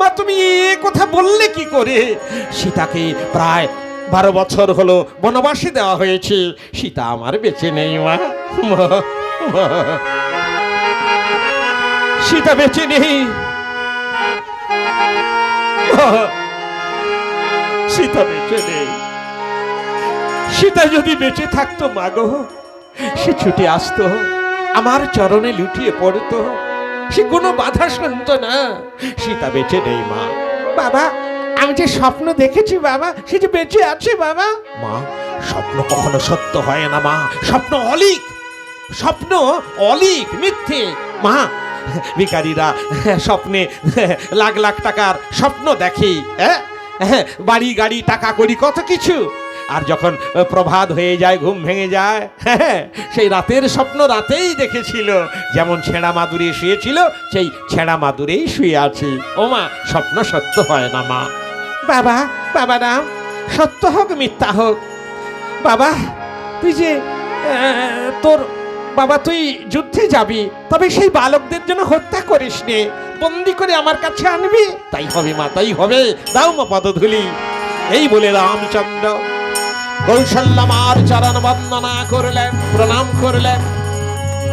মা, তুমি এ কথা বললে কি করে? সীতাকে প্রায় বারো বছর হলো বনবাসে দেওয়া হয়েছে। সীতা আমার বেঁচে নেই, মা। সীতা বেঁচে নেই। সীতা বেঁচে নেই। সীতা যদি বেঁচে থাকতো মাগো সে ছুটে আসতো, আমার চরণে লুটিয়ে পড়তো। সে কোনো বাধা শুনতো না। সীতা বেঁচে নেই মা। বাবা আমি যে স্বপ্ন দেখেছি বাবা সে যে বেঁচে আছে বাবা। মা স্বপ্ন কখনো সত্য হয় না মা। স্বপ্ন অলিক। স্বপ্ন অলিক মিথ্যে। মা ভিকারীরা স্বপ্নে লাখ লাখ টাকার স্বপ্ন দেখে হ্যাঁ? বাড়ি গাড়ি টাকা করি কত কিছু। আর যখন প্রভাত হয়ে যায়, ঘুম ভেঙে যায়, সেই রাতের স্বপ্ন রাতেই দেখেছিল। যেমন ছেঁড়া মাদুরে শুয়েছিল, সেই ছেঁড়া মাদুরেই শুয়ে আছে। ও মা, স্বপ্ন সত্য হয় না মা। বাবা বাবা রাম, সত্য হোক, মিথ্যা হোক। বাবা, তুই যে তোর, বাবা, তুই যুদ্ধে যাবি, তবে সেই বালকদের জন্য হত্যা করিস নে। বন্দি করে আমার কাছে আনবি। তাই হবে মা, তাই হবে। দাও মা পদধূলি। এই বলে রামচন্দ্র কৌশল্যমার চরণ বন্দনা করলেন, প্রণাম করলেন।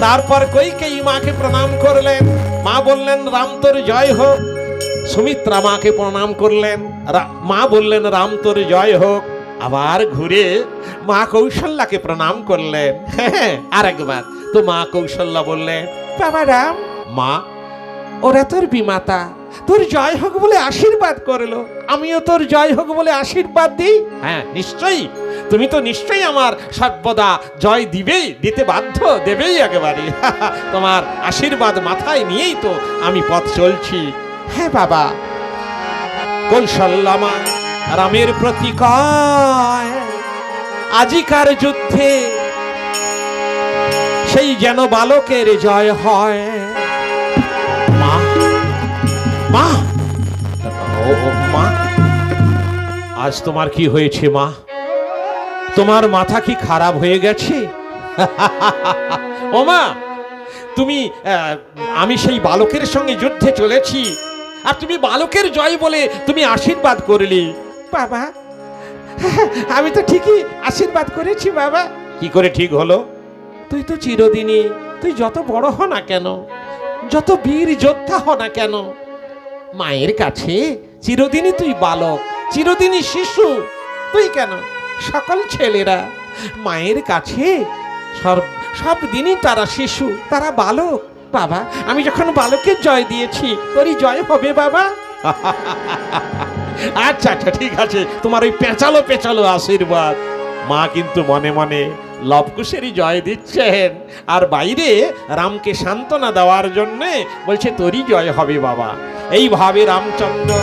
তারপর কৈকেয়ী মাকে প্রণাম করলেন। মা বললেন, রাম তোর জয় হোক। সুমিত্রা মাকে প্রণাম করলেন। মা বললেন, রাম তোর জয় হোক। আবার ঘুরে মা কৌশল্যাকে প্রণাম করলেন। হ্যাঁ আর একবার তো মা কৌশল্যা বললেন, বাবা রাম, মা, ওরা তোর বিমাতা। তোর জয় হোক বলে আশীর্বাদ করল। আমিও তোর জয় হোক বলে আশীর্বাদ দিই? হ্যাঁ নিশ্চয়ই। তুমি তো নিশ্চয়ই আমার সর্বদা জয় দিবেই, দিতে বাধ্য দেবেই একেবারে। তোমার আশীর্বাদ মাথায় নিয়েই তো আমি পথ চলছি। হ্যাঁ বাবা কৌশল্যামা রামের প্রতি আজিকার যুদ্ধে সেই যেন বালকের জয় হয়। মা মা, আজ তোমার কি হয়েছে মা? তোমার মাথা কি খারাপ হয়ে গেছে? ও মা তুমি আমি সেই বালকের সঙ্গে যুদ্ধে চলেছি, আর তুমি বালকের জয় বলে তুমি আশীর্বাদ করলি। বাবা, আমি তো ঠিকই আশীর্বাদ করেছি, বাবা। কি করে ঠিক হলো? তুই তো চিরদিনই, তুই যত বড় হ না কেন, যত বীর যোদ্ধা হ না কেন, মায়ের কাছে চিরদিনই তুই বালক, চিরদিনই শিশু, তুই কেন? সকল ছেলেরা মায়ের কাছে সব সব দিনই তারা শিশু, তারা বালক। বাবা, আমি যখন বালকের জয় দিয়েছি, তোরই জয় হবে বাবা। আচ্ছা আচ্ছা ঠিক আছে। তোমার ওই পেঁচালো পেঁচালো আশীর্বাদ। মা কিন্তু মনে মনে লবকুশেরই জয় দিচ্ছেন। আর বাইরে রামকে সান্ত্বনা দেওয়ার জন্য বলছে, তোরই জয় হবে বাবা। এইভাবে রামচন্দ্র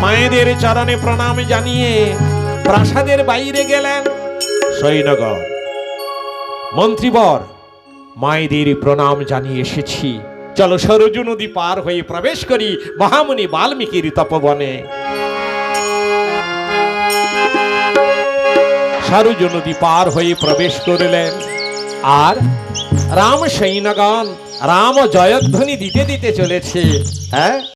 মায়েদের চরণে প্রণাম জানিয়ে প্রাসাদের বাইরে গেলেন সৈনগর মন্ত্রীবর, মায়েদের প্রণাম জানিয়ে এসেছি। চলো সরজু নদী পার হয়ে প্রবেশ করি মহামুনি বাল্মীকির তপবনে। সরজু নদী পার হয়ে প্রবেশ করলেন। আর রাম সৈন্যগণ, রাম জয়ধ্বনি দিতে দিতে চলেছে। হ্যাঁ?